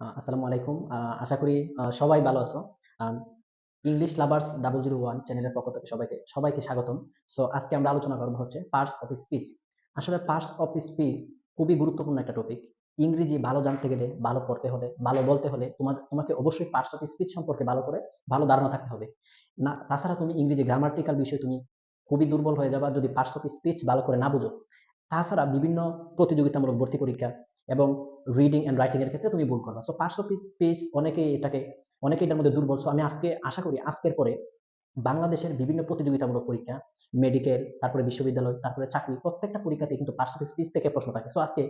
আসসালামু আলাইকুম। আশা করি সবাই ভালো আছো। ইংলিশ লাভার্স 001 চ্যানেলের পক্ষ থেকে সবাইকে সবাইকে স্বাগতম। সো আজকে আমরা আলোচনা করব হচ্ছে পার্টস অফ স্পিচ। আসলে পার্টস অফ স্পিচ খুবই গুরুত্বপূর্ণ একটা টপিক। ইংরেজি ভালো জানতে গেলে, ভালো পড়তে হলে, ভালো বলতে হলে তোমার তোমাকে অবশ্যই পার্টস অফ স্পিচ সম্পর্কে ভালো করে ভালো ধারণা থাকতে হবে। না তাছাড়া তুমি ইংরেজি গ্রামাটিক্যাল বিষয়ে তুমি খুবই দুর্বল হয়ে যাবা যদি পার্টস অফ স্পিচ ভালো করে না বুঝো। তাছাড়া বিভিন্ন প্রতিযোগিতামূলক ভর্তি পরীক্ষা এবং রিডিং অ্যান্ড রাইটিং এর ক্ষেত্রে তুমি ভুল করবা। সো অফ স্পিচ অনেকেই এটাকে অনেকেই এটার মধ্যে দুর্বল। সো আমি আজকে আশা করি আজকের পরে বাংলাদেশের বিভিন্ন প্রতিযোগিতামূলক পরীক্ষা, মেডিকেল, তারপরে বিশ্ববিদ্যালয়, তারপরে চাকরি প্রত্যেকটা পরীক্ষাতেই কিন্তু অফ স্পিচ থেকে প্রশ্ন থাকে। সো আজকে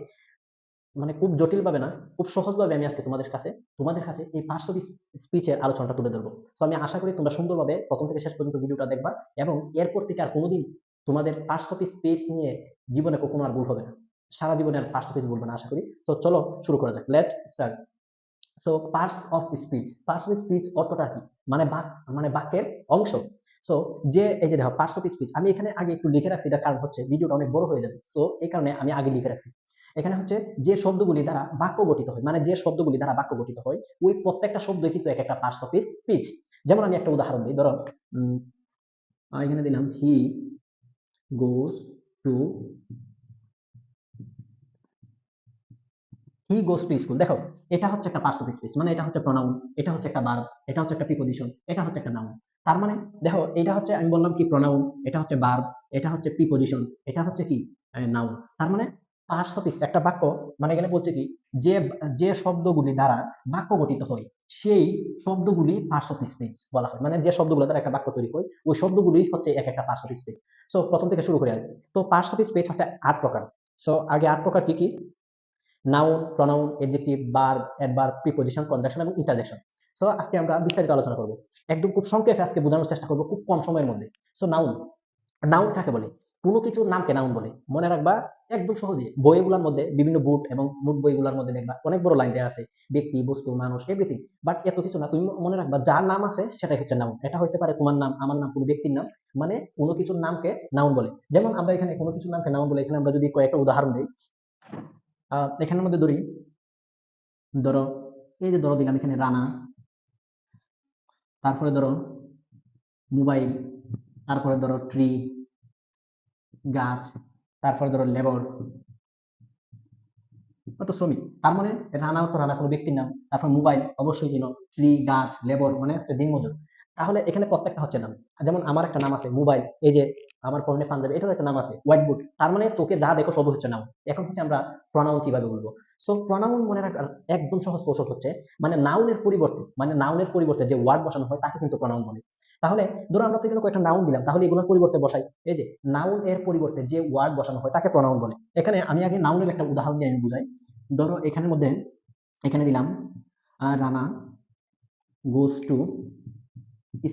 মানে খুব জটিলভাবে না, খুব সহজভাবে আমি আজকে তোমাদের কাছে তোমাদের কাছে এই পার্টস অফ স্পিচ এর আলোচনাটা তুলে ধরবো সো আমি আশা করি তোমরা সুন্দরভাবে প্রথম থেকে শেষ পর্যন্ত ভিডিওটা দেখবা এবং এরপর থেকে আর কোনোদিন তোমাদের পার্টস অফ স্পিচ নিয়ে জীবনে কখনো আর ভুল হবে না। সারা জীবনে আর পার্টস অফ ভুলবে না আশা করি। সো চলো শুরু করা যাক। Let start. So parts of speech. Parts of speech অর্থটা কি? মানে বাক মানে বাক্যের অংশ। সো যে এই যে দেখো পার্টস অফ স্পিচ আমি এখানে আগে একটু লিখে রাখছি এটার কারণ হচ্ছে ভিডিওটা অনেক বড় হয়ে যাবে। সো এই কারণে আমি আগে লিখে রাখছি। এখানে হচ্ছে যে শব্দগুলি দ্বারা বাক্য গঠিত হয়, মানে যে শব্দগুলি দ্বারা বাক্য গঠিত হয়, ওই প্রত্যেকটা শব্দই কিন্তু এক একটা পার্টস অফ স্পিচ। যেমন আমি একটা উদাহরণ দিই। ধরো এখানে দিলাম he goes to he goes to school. দেখো এটা হচ্ছে একটা পার্টস অফ স্পিচ। মানে এটা হচ্ছে প্রোনাউন, এটা হচ্ছে একটা ভার্ব, এটা হচ্ছে একটা প্রিপজিশন, এটা হচ্ছে একটা নাউন। তার মানে দেখো এটা হচ্ছে আমি বললাম কি প্রোনাউন, এটা হচ্ছে ভার্ব, এটা হচ্ছে প্রিপজিশন, এটা হচ্ছে কি নাউন। তার মানে পার্টস অফ একটা বাক্য মানে এখানে বলছে কি যে যে শব্দগুলি দ্বারা বাক্য গঠিত হয় সেই শব্দগুলি পার্টস অফ স্পিচ বলা হয়। মানে যে শব্দগুলো দ্বারা একটা বাক্য তৈরি হয় ওই শব্দগুলি হচ্ছে এক একটা পার্টস অফ স্পিচ। সো প্রথম থেকে শুরু করি আরকি। তো পার্টস অফ স্পিচ হচ্ছে ৮ প্রকার। সো আগে আট প্রকার কি কি? Noun, pronoun adjective, verb, adverb, preposition, conjunction এবং ইন্টারজেকশন। সো আজকে আমরা বিস্তারিত আলোচনা করব। একদম খুব সংক্ষেপে আজকে বোঝানোর চেষ্টা করব খুব কম সময়ের মধ্যে। সো নাউন, নাউন কাকে বলে? কোনো কিছু নামকে নাউন বলে। মনে রাখবা একদম সহজে বইগুলোর মধ্যে বিভিন্ন বুট এবং নোট বইগুলোর মধ্যে দেখবা অনেক বড় লাইন দেয়া আছে। ব্যক্তি, বস্তু, মানুষ এভরিথিং। বাট এত কিছু না। তুমি মনে রাখবা যার নাম আছে সেটাই হচ্ছে নাউন। এটা হইতে পারে তোমার নাম, আমার নাম, কোনো ব্যক্তির নাম। মানে কোন কিছুর নামকে নাউন বলে। যেমন আমরা এখানে কোনো কিছুর নামকে নাউন বলে এখানে আমরা যদি কয়েকটা উদাহরণ দেই। এখানের মধ্যে ধরি ধরো এই যে ধরো দিলাম এখানে রানা। তারপরে ধরো মোবাইল, তারপরে ধরো ট্রি, গাছ, তারপরে ধরো লেবর। অর্থ শ্রমিক। তার মানে রানা অর্থ রানা কোনো ব্যক্তির নাম। তারপর মোবাইল অবশ্যই চিনো। ট্রি, গাছ, লেবর মানে একটা দিনমজুর। তাহলে এখানে প্রত্যেকটা হচ্ছে নাম। যেমন আমার একটা নাম আছে, মোবাইল। এই যে আমার পরনে পাঞ্জাবি, এটারও একটা নাম আছে, হোয়াইট বুট। তার মানে চোখে যা দেখো সবই হচ্ছে নাউন। এখন হচ্ছে আমরা প্রোনাউন কীভাবে বলব? সো প্রোনাউন মনে রাখার একদম সহজ কৌশল হচ্ছে মানে নাউনের পরিবর্তে মানে নাউনের পরিবর্তে যে ওয়ার্ড বসানো হয়, তাকে কিন্তু প্রোনাউন বলে। তাহলে ধরো আমরা তো এখানে কয়েকটা নাউন দিলাম। তাহলে এগুলোর পরিবর্তে বসাই। এই যে নাউন এর পরিবর্তে যে ওয়ার্ড বসানো হয়, তাকে প্রোনাউন বলে। এখানে আমি আগে নাউনের একটা উদাহরণ দিয়ে আমি বুঝাই। ধরো এখানের মধ্যে, এখানে দিলাম রানা গোস টু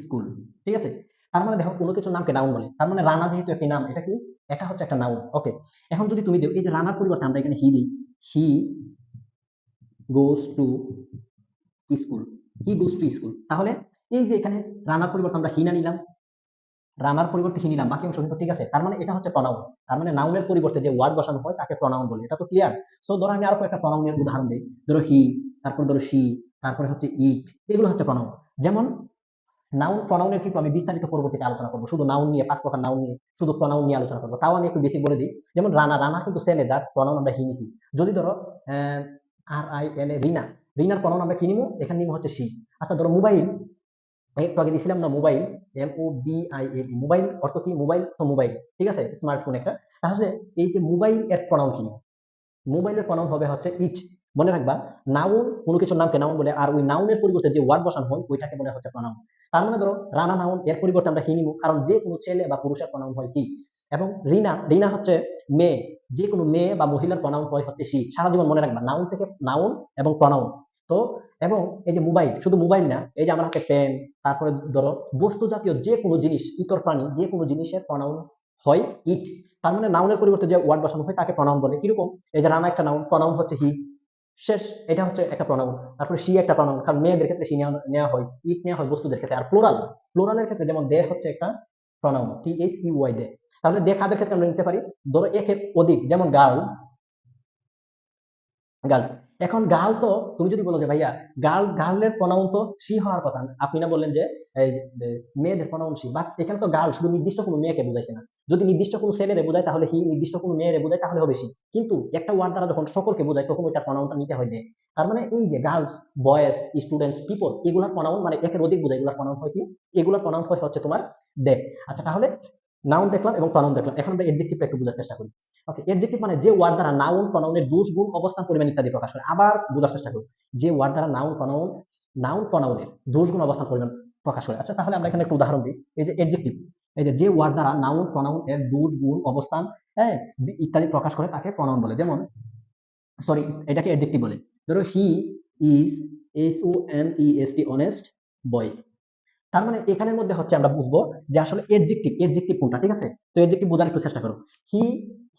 স্কুল। ঠিক আছে? তার মানে দেখো কোন কিছুর নামকে নাউন বলে। তার মানে রানা যেহেতু একটি নাম এটা কি? এটা হচ্ছে একটা নাউন। ওকে। এখন যদি তুমি দিও এই যে রানার পরিবর্তে আমরা এখানে হি দেই। He goes to school. He goes to school. তাহলে এই যে এখানে রানার পরিবর্তে আমরা হি না নিলাম। রানার পরিবর্তে হি নিলাম। বাকি অংশ কিন্তু ঠিক আছে। তার মানে এটা হচ্ছে প্রোনাউন। তার মানে নাউনের পরিবর্তে যে ওয়ার্ড বসানো হয় তাকে প্রোনাউন বলে। এটা তো ক্লিয়ার? সো ধরো আমি আরও একটা প্রোনাউনের উদাহরণ দেই। ধরো হি, তারপরে ধরো শি, তারপরে হচ্ছে ইট এগুলো হচ্ছে প্রোনাউন। যেমন নাউন প্রোনাউনের কিন্তু আমি বিস্তারিত পরবর্তীতে আলোচনা করব। শুধু নাউন নিয়ে ৫ প্রকার নাউন নিয়ে শুধু প্রোনাউন নিয়ে আলোচনা করব। তাও আমি একটু বেসিক বলে দিই। যেমন রানা, রানা কিন্তু ছেলে যার প্রোনাউন আমরা হি নিছি। যদি ধরো R I N A Rina, রিনার pronoun আমরা কি? এখানে নিমু হচ্ছে শি। আচ্ছা ধরো মোবাইল একটু আগে দিছিলাম না mobile M O B I L mobile অর্থ কি? মোবাইল তো মোবাইল। ঠিক আছে? স্মার্টফোন একটা। তাহলে এই যে মোবাইল এর প্রোনাউন কি? মোবাইলের প্রোনাউন হবে হচ্ছে ইট। মনে রাখবা নাউন কোন কিছুর নামকে নাউন বলে আর ওই নাউনের পরিবর্তে যে ওয়ার্ড বসানো হয় ওইটাকে বলে হচ্ছে প্রোনাউন। তার মানে ধরো রানা নাউন এর পরিবর্তে আমরা হি নিমু। কারণ যে কোনো ছেলে বা পুরুষের প্রোনাউন হয় হি। এবং রিনা, রিনা হচ্ছে মেয়ে। যে কোনো মেয়ে বা মহিলার প্রোনাউন হয় হচ্ছে শি। সারা জীবন মনে রাখবা নাউন থেকে নাউন এবং প্রোনাউন। তো এবং এই যে মোবাইল শুধু মোবাইল না এই যে আমার হাতে পেন তারপরে ধরো বস্তু জাতীয় যে কোনো জিনিস ইতর প্রাণী যে কোনো জিনিসের প্রোনাউন হয় ইট। তার মানে নাউনের পরিবর্তে যে ওয়ার্ড বসানো হয় তাকে প্রোনাউন বলে। কীরকম? এই যে রানা একটা নাউন, প্রোনাউন হচ্ছে হি। শেষ, এটা হচ্ছে একটা প্রণাম তারপরে সি একটা প্রণাম কারণ মেয়েদের ক্ষেত্রে সি নেওয়া হয়। ইট নেওয়া হয় বস্তুদের ক্ষেত্রে। আর প্লোরাল প্লোরালের ক্ষেত্রে যেমন দে হচ্ছে একটা pronoun T H U Y they. তাহলে দে কাদের ক্ষেত্রে আমরা নিতে পারি? ধরো একে অধিক, যেমন গার্ল গার্লস। এখন গার্ল তো, তুমি যদি বলো যে ভাইয়া গার্ল গার্লের প্রনাউন তো সি হওয়ার কথা আপনি না বললেন যে মেয়েদের প্রনাউন সি বাট এখানে তো গার্ল শুধু নির্দিষ্ট কোনো মেয়েকে বোঝাইছে না। যদি নির্দিষ্ট কোনো ছেলেরে বোঝায়, তাহলে হি নির্দিষ্ট কোনো মেয়েরে বোঝায়, তাহলে হবে সি। কিন্তু একটা ওয়ার্ড দ্বারা যখন সকলকে বোঝায়, তখন ওইটা প্রনাউনটা নিতে হয় দে তার মানে এই যে গার্লস বয়েজ স্টুডেন্টস পিপল এগুলার প্রনাউন মানে একের অধিক বোঝায়। এগুলার প্রনাউন হয় কি? এগুলার প্রনাউন হয় হচ্ছে তোমার দে আচ্ছা তাহলে নাউন দেখলাম এবং প্রনাউন দেখলাম। এখন আমরা একটু বোঝার চেষ্টা করি। ওকে এডজেক্টিভ মানে যে ওয়ার্ড দ্বারা নাউন প্রনাউনের দোষ গুণ অবস্থান, পরিমাণ ইত্যাদি প্রকাশ করে। আবার বোঝার চেষ্টা করি যে ওয়ার্ড দ্বারা নাউন প্রনাউন নাউন প্রনাউনের দোষ গুণ অবস্থান, পরিমাণ প্রকাশ করে। আচ্ছা তাহলে আমরা এখানে একটা উদাহরণ দিই। এই যে এডজেক্টিভ এই যে ওয়ার্ড দ্বারা নাউন প্রনাউন এর দোষ গুণ অবস্থান হ্যাঁ ইত্যাদি প্রকাশ করে তাকে প্রনাউন বলে। যেমন সরি এটাকে এডজেক্টিভ বলে। ধরো he is S O N E S T honest boy তার মানে এখানের মধ্যে হচ্ছে আমরা বুঝব যে আসলে এডজেক্টিভ এডজেক্টিভ কোনটা, ঠিক আছে? তো এডজেক্টিভ বোঝার একটু চেষ্টা করো। হি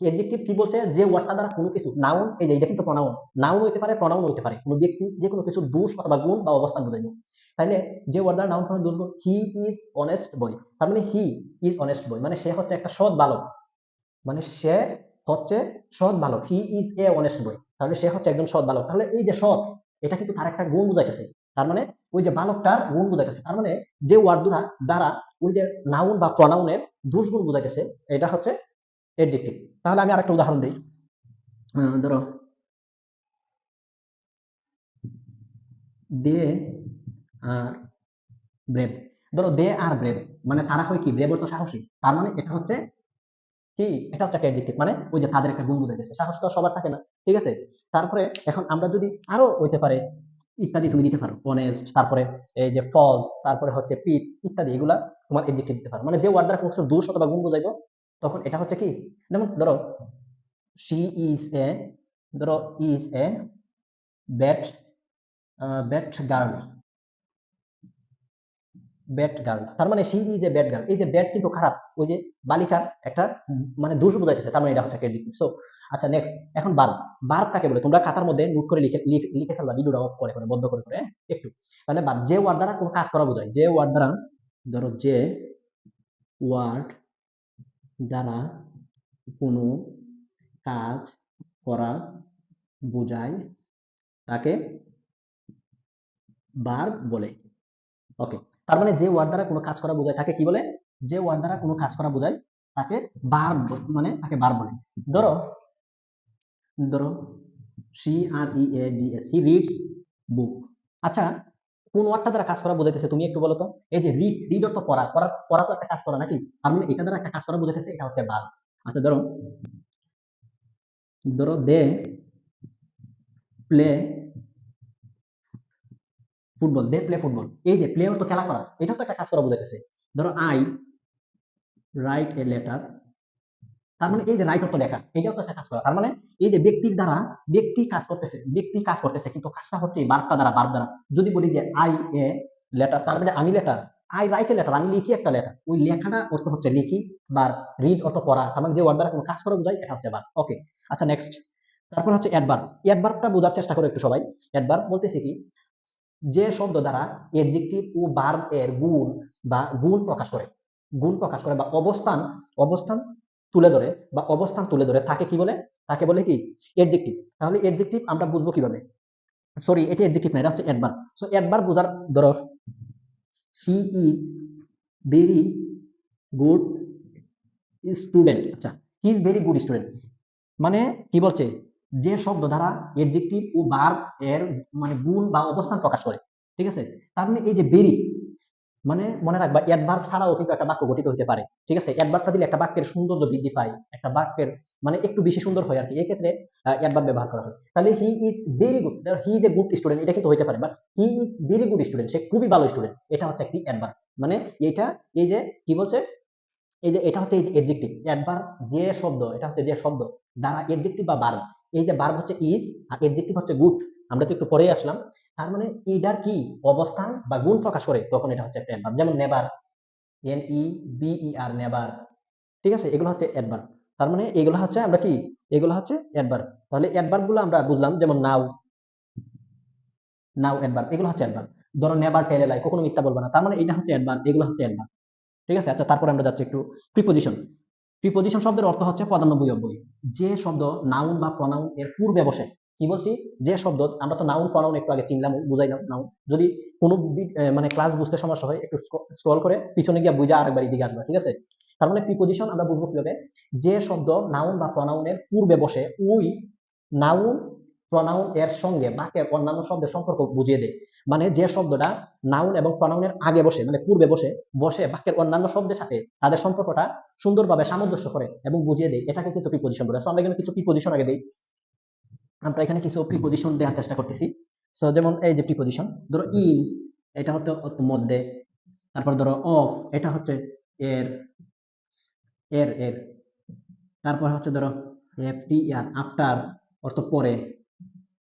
এডজেক্টিভ কি বলছে? যে ওয়ার্ডটা দ্বারা কোনো কিছু নাউন এই যে এটা কিন্তু প্রনাউন নাউন হইতে পারে প্রনাউন হইতে পারে। কোনো ব্যক্তি যে কোনো কিছু দোষ অথবা গুণ বা অবস্থান বোঝাইবে। তাইলে যে ওয়ার্ড দ্বারা নাউন প্রনাউন দোষ গুণ হি ইজ অনেস্ট বয় তার মানে হি ইজ অনেস্ট বয় মানে সে হচ্ছে একটা সৎ বালক। মানে সে হচ্ছে সৎ বালক। হি ইজ এ অনেস্ট বয় তাহলে সে হচ্ছে একজন সৎ বালক। তাহলে এই যে সৎ, এটা কিন্তু তার একটা গুণ বুঝাইতেছে। তার মানে ওই যে বালকটার গুণ বুঝাইতেছে। তার মানে যে ওয়ার্ড দ্বারা ওই যে নাউন বা প্রনাউনের দুষ্গুণ বুঝাইতেছে, এটা হচ্ছে এডজেক্টিভ তাহলে আমি আরেকটা উদাহরণ দিই। ধরো। They are brave. ধরো দে আর ব্রেভ মানে তারা হয় কি? ব্রেভ তো সাহসী। তার মানে এটা হচ্ছে কি? এটা হচ্ছে একটা অ্যাডজেক্টিভ মানে ওই যে তাদের একটা গুণ বুঝাইতেছে সাহস তো সবার থাকে না, ঠিক আছে? তারপরে এখন আমরা যদি আরও হইতে পারে, ইত্যাদি তুমি দিতে পারো। অনেস্ট তারপরে এই যে ফলস তারপরে হচ্ছে পিট ইত্যাদি, এগুলা তোমার এডজেক্টিভ দিতে পারো। মানে যে ওয়ার্ড দ্বারা কোনো দোষ অথবা গুণ বোঝাইবো তখন এটা হচ্ছে কি? যেমন ধরো শি ইজ এ ধরো is a bat bat girl bat girl তার মানে she is a bat girl এই যে ব্যাট কিন্তু খারাপ, ওই যে বালিকার একটা মানে দোষ বোঝাইতেছে, তার মানে এটা হচ্ছে সো আচ্ছা নেক্সট এখন বার্ব বার্ব কাকে বলে? তোমরা খাতার মধ্যে নোট করে লিখে, লিখে- ফেলবা ভিডিওটা অফ করে করে বন্ধ করে করে হ্যাঁ? একটু। তাহলে যে ওয়ার্ড দ্বারা কোনো কাজ করা বোঝায়, যে ওয়ার্ড দ্বারা, ধরো যে ওয়ার্ড দ্বারা কোনো কাজ করা বোঝায় তাকে বার্ব বলে। ওকে তার মানে যে ওয়ার্ড দ্বারা কোনো কাজ করা বোঝায় তাকে কি বলে? যে ওয়ার্ড দ্বারা কোনো কাজ করা বোঝায় তাকে বার মানে তাকে বার বলে। ধরো ধরো she R E A D S he reads book আচ্ছা কোন ওয়ার্ডটা দ্বারা কাজ করা বোঝাইতেছে, তুমি একটু বলো তো। এই যে রিড রিড অর্থ পড়া পড়া তো একটা কাজ করা নাকি? মানে এটা দ্বারা একটা কাজ করা বোঝাইতেছে, এটা হচ্ছে বার আচ্ছা ধরো ধরো they play football they play football এই যে প্লে তো খেলা করা, এটা তো একটা কাজ করা বোঝাইতেছে। ধরো আই রাইট এ লেটার তার মানে এই যে অর্থ লেখা, এটাও তো একটা কাজ করা। তার মানে এই যে ব্যক্তির দ্বারা ব্যক্তি কাজ করতেছে, ব্যক্তি কাজ করতেছে, কিন্তু কাজটা হচ্ছে বার্বটা দ্বারা বার্ব দ্বারা। যদি বলি যে আই এ লেটার তার মানে আমি letter I write a letter আমি লিখি একটা লেটার ওই লেখাটা অর্থ হচ্ছে লিখি বা রিড অর্থ পড়া। তার মানে যে ওয়ার্ড দ্বারা কোনো কাজ করা বোঝায়, এটা হচ্ছে বার ওকে আচ্ছা নেক্সট তারপর হচ্ছে অ্যাডভার্ব অ্যাডভার্বটা বোঝার চেষ্টা করো একটু সবাই। অ্যাডভার্ব বলতেছি কি, যে শব্দ দ্বারা এডজেক্টিভ ও ভার্ব এর গুণ বা গুণ প্রকাশ করে। গুণ প্রকাশ করে বা অবস্থান অবস্থান তুলে ধরে বা অবস্থান তুলে ধরে, তাকে কি বলে? তাকে বলে কি? এডজেক্টিভ তাহলে এডজেক্টিভ আমরা বুঝব কীভাবে? সরি এটা এডজেক্টিভ না, এটা হচ্ছে অ্যাডভার্ব সো অ্যাডভার্ব বোঝার ধরো he is very good student আচ্ছা he is very good student মানে কি বলছে? যে শব্দ দ্বারা এডজেক্টিভ ও ভার্ব এর মানে গুণ বা অবস্থান প্রকাশ করে। ঠিক আছে? তার মানে এই যে বেরি মানে মনে রাখবা অ্যাডভার্ব ছাড়াও কিন্তু একটা বাক্য গঠিত হতে পারে। ঠিক আছে? অ্যাডভার্বটা দিলে একটা বাক্যের সৌন্দর্য বৃদ্ধি পায়, একটা বাক্যের মানে একটু বেশি সুন্দর হয় আর কি এক্ষেত্রে অ্যাডভার্ব ব্যবহার করা হয়। তাহলে he is very good he is a good student এটা কিন্তু হতে পারে। But he is very good student সে খুবই ভালো স্টুডেন্ট এটা হচ্ছে একটি অ্যাডভার্ব মানে এইটা, এই যে, কি বলছে? এই যে, এটা হচ্ছে এই যে এডজেক্টিভ অ্যাডভার্ব যে শব্দ, এটা হচ্ছে যে শব্দ দ্বারা এডজেক্টিভ বা ভার্ব এই যে ভার্ব হচ্ছে ইজ আর এডজেক্টিভ হচ্ছে গুড আমরা তো একটু পরেই আসলাম। তার মানে এটার কি অবস্থান বা গুণ প্রকাশ করে? তখন এটা হচ্ছে একটা অ্যাডভার্ব যেমন never N E B R never ঠিক আছে? এগুলো হচ্ছে অ্যাডভার্ব তার মানে এগুলো হচ্ছে আমরা কি? এগুলো হচ্ছে অ্যাডভার্ব তাহলে অ্যাডভার্বগুলো আমরা বুঝলাম, যেমন নাও নাও অ্যাডভার্ব এগুলো হচ্ছে অ্যাডভার্ব ধরো নেবার টেলে লাই কখনো মিথ্যা বলবে না। তার মানে এটা হচ্ছে অ্যাডভার্ব এগুলো হচ্ছে অ্যাডভার্ব ঠিক আছে? আচ্ছা তারপরে আমরা যাচ্ছি একটু প্রিপোজিশন প্রিপোজিশন শব্দের অর্থ হচ্ছে পদান্নবয় অব্যয় যে শব্দ নাউন বা প্রনাউন এর পূর্বে বসে কি বলছি? যে শব্দ আমরা তো নাউন প্রনাউন একটু আগে চিনলাম, বুঝাইলাম নাউন যদি কোনো মানে ক্লাস বুঝতে সমস্যা হয়, একটু স্ক্রল করে পিছনে গিয়ে বুঝা আরেকবার এদিকে আসবা, ঠিক আছে? তার মানে প্রিপোজিশন আমরা বুঝব কীভাবে? যে শব্দ নাউন বা প্রনাউনের পূর্বে বসে, ওই নাউন প্রনাউন এর সঙ্গে বাক্যের অন্যান্য শব্দের সম্পর্ক বুঝিয়ে দেয়। মানে যে শব্দটা নাউন এবং প্রনাউনের আগে বসে মানে পূর্বে বসে বসে বাক্যের অন্যান্য শব্দের সাথে তাদের সম্পর্কটা সুন্দরভাবে সামঞ্জস্য করে এবং বুঝিয়ে দেয়। এটাকে কিন্তু প্রিপোজিশন বলে। আমরা এখানে কিছু প্রিপোজিশন আগে দিই। আমরা এখানে কিছু প্রিপোজিশন দেওয়ার চেষ্টা করতেছি। সো যেমন এই যে প্রিপোজিশন ধরো ইন এটা হচ্ছে মধ্যে। তারপর ধরো অফ এটা হচ্ছে এর এর এর। তারপর হচ্ছে ধরো এফ টি আর আফটার অর্থ পরে।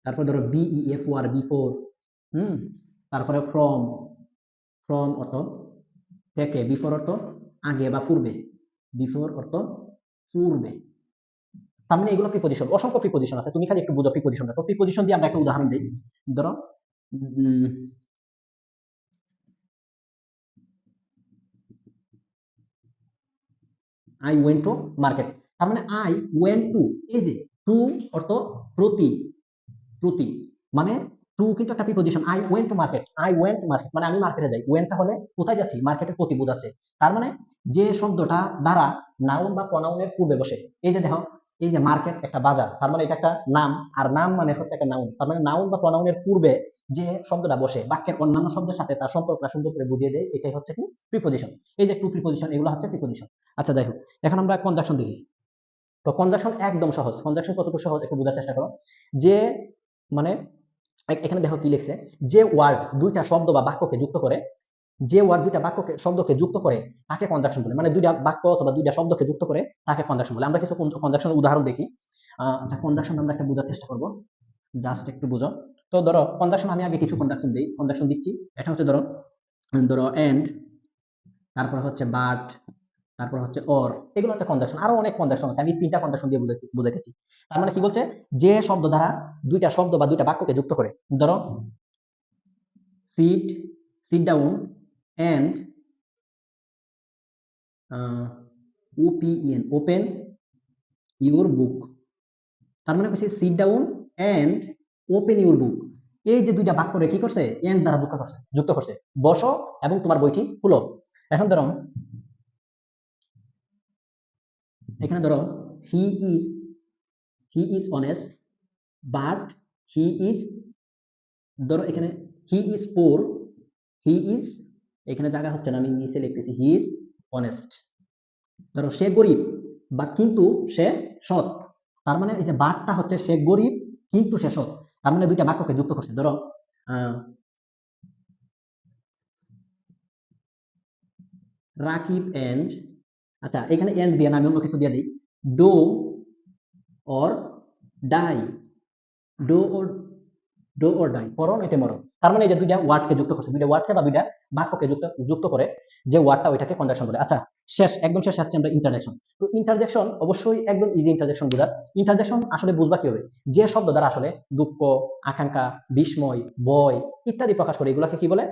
তারপর ধরো B E F O R before হুম? তারপরে ফ্রম ফ্রম অর্থ থেকে। বিফোর অর্থ আগে বা পূর্বে। বিফোর অর্থ পূর্বে। তার মানে এগুলো প্রিপোজিশন অসংখ্য প্রিপোজিশন আছে। তুমি খালি একটু বুঝো প্রিপোজিশনটা তো প্রিপোজিশন দিয়ে আমরা একটা উদাহরণ দিই। ধরো আই ওয়েন্ট টু মার্কেট তার মানে আই ওয়েন্ট টু এই যে টু অর্থ প্রতি প্রতি। মানে টু কিন্তু একটা preposition I went to market I went market মানে আমি মার্কেটে যাই। ওয়েন্টটা হলে কোথায় যাচ্ছি? মার্কেটের প্রতি বোঝাচ্ছে। তার মানে যে শব্দটা দ্বারা নাউন বা প্রনাউনের পূর্বে বসে। এই যে দেখো এই যে মার্কেট একটা বাজার, তার মানে এটা একটা নাম, আর নাম মানে হচ্ছে একটা নাউন তার মানে নাউন বা প্রনাউনের পূর্বে যে শব্দটা বসে, বাক্যের অন্যান্য শব্দের সাথে তার সম্পর্কটা সুন্দর করে বুঝিয়ে দেয়, এটাই হচ্ছে কি প্রিপোজিশন এই যে টু প্রিপোজিশন এগুলো হচ্ছে প্রিপোজিশন আচ্ছা যাই হোক, এখন আমরা কনজাকশন দেখি। তো কনজাকশন একদম সহজ কনজাকশন কতটুকু সহজ একটু বোঝার চেষ্টা করো। যে মানে এখানে দেখো কি লিখছে, যে ওয়ার্ড দুইটা শব্দ বা বাক্যকে যুক্ত করে যে ওয়ার্ড দুইটা বাক্যকে, শব্দকে যুক্ত করে তাকে কনজাকশন বলে। মানে দুইটা বাক্য অথবা দুইটা শব্দকে যুক্ত করে তাকে কনজাকশন বলে। আমরা কিছু কনজাকশনের উদাহরণ দেখি। আচ্ছা কনজাকশন আমরা একটা বোঝার চেষ্টা করব। জাস্ট একটু বুঝো। তো ধরো কনজাকশন আমি আগে কিছু কনজাকশন দিই। কনজাকশন দিচ্ছি। এটা হচ্ছে ধরো ধরো এন্ড তারপর হচ্ছে বাট তারপর হচ্ছে অর এগুলো হচ্ছে কনজাকশন আরও অনেক কনজাকশন আছে। আমি তিনটা কনজাকশন দিয়ে বুঝাইছি, বুঝাইতেছি। তার মানে কি বলছে? যে শব্দ দ্বারা দুইটা শব্দ বা দুইটা বাক্যকে যুক্ত করে। ধরো sit sit down and open open your book তার মানে হচ্ছে sit down and open your book এই যে দুইটা বাক্য রে কি করছে? এন্ড দ্বারা যুক্ত করছে যুক্ত করছে। বসো এবং তোমার বইটি খুলো। এখন ধরো, এখানে ধরো he is he is honest but he is ধরো এখানে he is poor he is এখানে জায়গা হচ্ছে না, আমি নিচে লিখতেছি হি ইজ অনেস্ট ধরো সে গরিব বা কিন্তু সে সৎ। তার মানে এই যে বাটটা হচ্ছে সে গরিব, কিন্তু সে সৎ। তার মানে দুইটা বাক্যকে যুক্ত করছে। ধরো রাকিব এন্ড আচ্ছা এখানে এন্ড দিয়ে না, আমি অন্য কিছু দিয়ে দিই। Do or die do or do or die পরো নইতে মরো তার মানে এই যে দুইটা ওয়ার্ডকে যুক্ত করছে, দুইটা ওয়ার্ডকে বা দুইটা বাক্যকে যুক্ত যুক্ত করে যে ওয়ার্ডটা ওইটাকে কনজাকশন বলে। আচ্ছা শেষ, একদম শেষ আসছে আমরা ইন্টারজেকশন তো ইন্টারজেকশন অবশ্যই একদম ইজি ইন্টারজেকশন বোঝা ইন্টারজেকশন আসলে বুঝবা কি হবে? যে শব্দ দ্বারা আসলে দুঃখ, আকাঙ্ক্ষা, বিস্ময়, ভয় ইত্যাদি প্রকাশ করে, এগুলোকে কি বলে?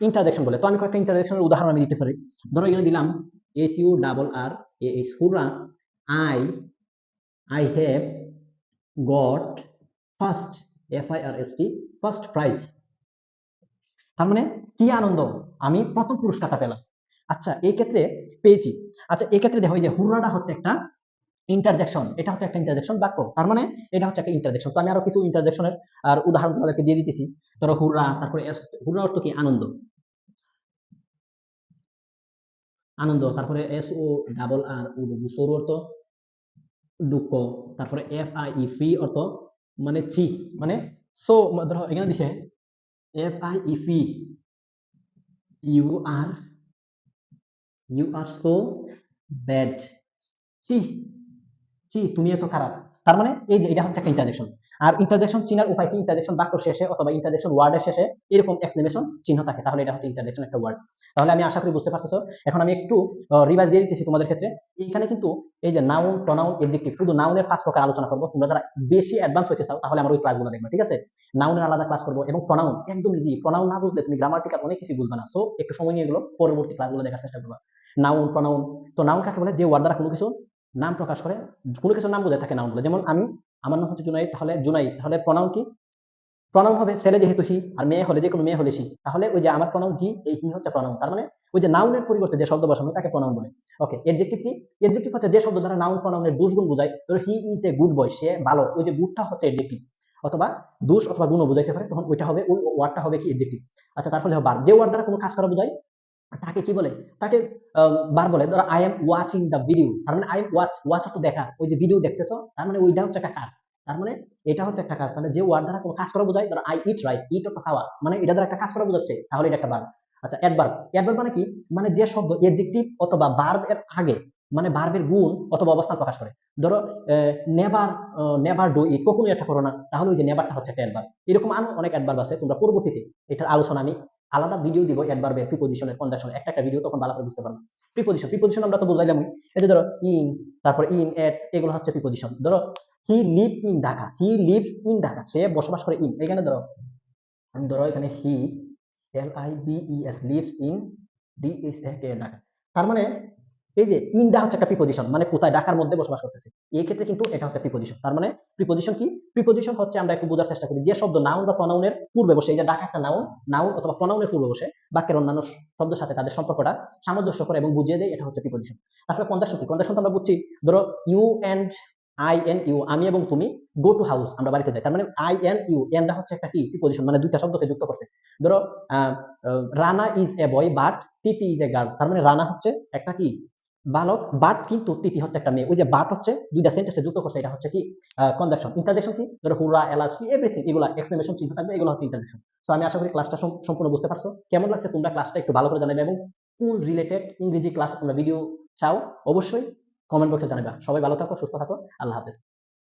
ইন্টারজেকশন বলে। তো আমি কয়েকটা ইন্টারজেকশনের উদাহরণ আমি দিতে পারি। ধরো এখানে দিলাম S U double R A S hurrah I I have got first F I R S T first prize তার মানে কি আনন্দ? আমি প্রথম পুরস্কারটা পেলাম। আচ্ছা এই ক্ষেত্রে পেয়েছি। আচ্ছা এই ক্ষেত্রে দেখো যে হুররাটা হচ্ছে একটা ইন্টারজেকশন এটা হচ্ছে একটা ইন্টারজেকশন বাক্য। তার মানে এটা হচ্ছে একটা ইন্টারজেকশন তো আমি আরও কিছু ইন্টারজেকশনের আর উদাহরণ তোমাদেরকে দিয়ে দিতেছি। ধরো, হুররা, তারপরে হুররা অর্থ কি? আনন্দ। আনন্দ। তারপরে এস, ও, ডাবল আর, ও সরু অর্থ। দুঃখ। তারপরে এফ আই ই ফ্রি অর্থ। মানে চি মানে সো ধরো এখানে দিছে F I E P U R you are so bad চি চি, তুমি এত খারাপ তার মানে এই যে এটা হচ্ছে একটা ইন্টারজেকশন আর ইন্টারজেকশন চিনার উপায় কি? ইন্টারজেকশন বাক্য শেষে অথবা ইন্টারজেকশন ওয়ার্ডের শেষে এরকম এক্সক্লেমেশন চিহ্ন থাকে। তাহলে এটা হচ্ছে ইন্টারজেকশন একটা ওয়ার্ড তাহলে আমি আশা করি বুঝতে পারতেছো। এখন আমি একটু রিভাইজ দিয়ে দিতেছি তোমাদের ক্ষেত্রে। এখানে কিন্তু এই যে নাউন প্রনাউন এডজেক্টিভ শুধু নাউনের পাঁচ প্রকার আলোচনা করব। তোমরা যারা বেশি অ্যাডভান্স হতে চাও, তাহলে আমার ওই ক্লাসগুলো দেখবে, ঠিক আছে? নাউনের আলাদা ক্লাস করব এবং প্রনাউন একদম ইজি প্রনাউন না বুঝলে তুমি গ্রামাটিক্যাল অনেক কিছু বুঝবে না। সো একটু সময় নিয়ে এগুলো পরবর্তী ক্লাসগুলো দেখার চেষ্টা করবা। নাউন প্রনাউন তো নাউন কাকে বলে? যে ওয়ার্ড দ্বারা কোনো কিছু নাম প্রকাশ করে, কোনো কিছু নাম বোঝায় থাকে নাউন বলে যেমন আমি আমার নাম হচ্ছে জুনাইদ, তাহলে জুনাইদ, তাহলে প্রনাউন কি? প্রনাউন হবে ছেলে যেহেতু হি আর মেয়ে হলে যে কোনো মেয়ে হলে সি তাহলে ওই যে আমার প্রনাউন হি এই হি হচ্ছে প্রনাউন তার মানে ওই যে নাউনের পরিবর্তে যে শব্দ বসানো, তাকে প্রনাউন বলে। ওকে এডজেক্টিভ কি? এডজেক্টিভ হচ্ছে যে শব্দ দ্বারা নাউন প্রনাউনের দুষ্গুণ বোঝায়। ধরো he is a good boy সে ভালো। ওই যে গুডটা হচ্ছে এডজেক্টিভ অথবা দোষ অথবা গুণও বোঝাইতে পারে, তখন ওইটা হবে, ওই ওয়ার্ডটা হবে কি এডজেক্টিভ আচ্ছা তারপরে বার যে ওয়ার্ড দ্বারা কোনো কাজ করা বোঝায় তাকে কি বলে? তাকে বার বলে, ধরো I am watching the video তার মানে আই এম ওয়াচ ওয়াচ তো দেখা। ওই যে ভিডিও দেখতেছো, তার মানে ওইটা হচ্ছে একটা কাজ। তার মানে এটা হচ্ছে একটা কাজ। মানে যে ওয়ার্ড দ্বারা কোনো কাজ করা বোঝায়, ধরো আই ইট রাইস ইট তো খাওয়া মানে এটা দ্বারা একটা কাজ করা বোঝাচ্ছে, তাহলে এটা একটা বার আচ্ছা অ্যাডভার্ব অ্যাডভার্ব মানে কি? মানে যে শব্দ এডজেক্টিভ অথবা ভার্ব এর আগে মানে ভার্বের গুণ অথবা অবস্থান প্রকাশ করে। ধরো নেভার নেভার ডু ইট কখনোই এটা করো না। তাহলে ওই যে নেভারটা হচ্ছে একটা অ্যাডভার্ব এরকম আরও অনেক অ্যাডভার্ব আছে তোমরা পরবর্তীতে এটার আলোচনা আমি আলাদা ভিডিও দিব অ্যাডভার্বের প্রিপোজিশনের কনজাকশন একটা একটা ভিডিও তখন ভালো করে বুঝতে পারবে। প্রিপোজিশন প্রিপোজিশন আমরা তো বুঝলাম এই যে ধরো ইন তারপর ইন এট এগুলো হচ্ছে প্রিপোজিশন ধরো he live in Dhaka he lives in Dhaka সে বসবাস করে ইন এখানে ধরো ধরো এখানে he L I B E S lives in D S A K Dhaka তার মানে এই যে ইনটা হচ্ছে একটা প্রিপোজিশন মানে কোথায়? ঢাকার মধ্যে বসবাস করতেছে। এই ক্ষেত্রে কিন্তু এটা হচ্ছে প্রিপোজিশন তার মানে প্রিপোজিশন কি? প্রিপোজিশন হচ্ছে আমরা একটু বোঝার চেষ্টা করি। যে শব্দ নাউন বা প্রনাউনের পূর্বে বসে, এই যে ঢাকা একটা নাউন নাউন অথবা প্রনাউনের পূর্বে বসে, বাক্যের অন্যান্য শব্দের সাথে তাদের সম্পর্কটা সামঞ্জস্য করে এবং বুঝিয়ে দেয়, এটা হচ্ছে প্রিপোজিশন তারপরে কনজাকশন কি? কনজাকশন তো আমরা বুঝছি, ধরো you and I and you আমি এবং তুমি গো টু হাউস আমরা বাড়িতে যাই। তার মানে আই এন ইউ এনটা হচ্ছে একটা কি? প্রিপোজিশন মানে দুইটা শব্দকে যুক্ত করছে। ধরো Rana is a boy but Titi is a girl তার মানে রানা হচ্ছে একটা কি? বালক, বাট কিন্তু তিথি হচ্ছে একটা মেয়ে। ওই যে বাট হচ্ছে দুইটা সেন্টেন্সে যুক্ত করছে, এটা হচ্ছে কি কনজাকশন ইন্টারজেকশন কি, ধরো হুরা এলাস কি এভরিথিং এগুলো এক্সপ্লেনেশন চিহ্ন থাকবে, এগুলো হচ্ছে ইন্টারজেকশন সো আমি আশা করি ক্লাসটা সম্পূর্ণ বুঝতে পারছ। কেমন লাগছে তোমরা ক্লাসটা একটু ভালো করে জানাবে এবং কোন রিলেটেড ইংরেজি ক্লাস তোমরা ভিডিও চাও? অবশ্যই কমেন্ট বক্সে জানাবে। সবাই ভালো থাকো, সুস্থ থাকো, আল্লাহ হাফেজ।